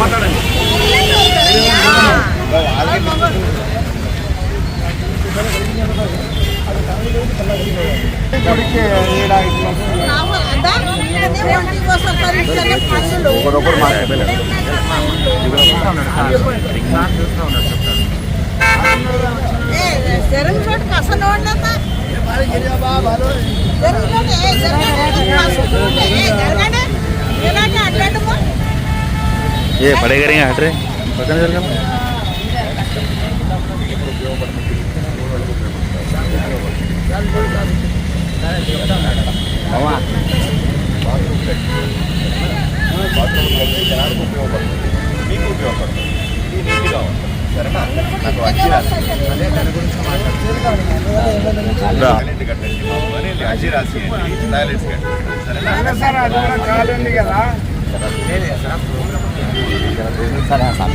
మాట్లాడండి. ఒకరొకరు చెరుగు అసలు ఏ పడేగరే ఆడ్రే పక్కన జరగదు ఉపయోగపడుతుంది भवा బాత్రూమ్ కలిసి జనాలకు ఉపయోగపడుతుంది మీకు ఉపయోగపడుతుంది ఇది నీటిగా ఉంటుంది సరేనా నాకు అజీరాశి అదే దాని గురించి మాట్లాడుతుంది కట్టండి మామూలు అని అజీరాశి అండి టాయిలెట్స్ కట్టండి సరేనా సార్ అది కూడా కాదు కదా లేదు sir sir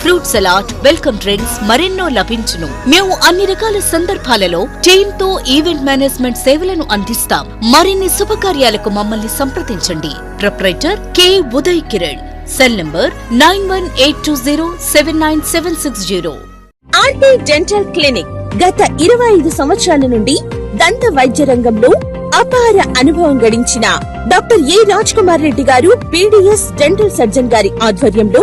fruit salad welcome drinks మరెన్నో లభించును. మేము అన్ని రకాల సందర్భాలలో టీమ్తో ఈవెంట్ మేనేజ్మెంట్ సేవలను అందిస్తాం. మరిన్ని శుభకార్యాలకు మమ్మల్ని సంప్రదించండి. Proprietor K Uday Kiran. Cell number nine one eight two zero seven nine seven six zero. R T dental clinic గత ఇరవై ఐదు సంవత్సరాల నుండి దంత వైద్య రంగంలో అపార అనుభవం గడించిన doctor A Raj Kumar Reddy garu BDS dental surgeon గారి ఆధ్వర్యంలో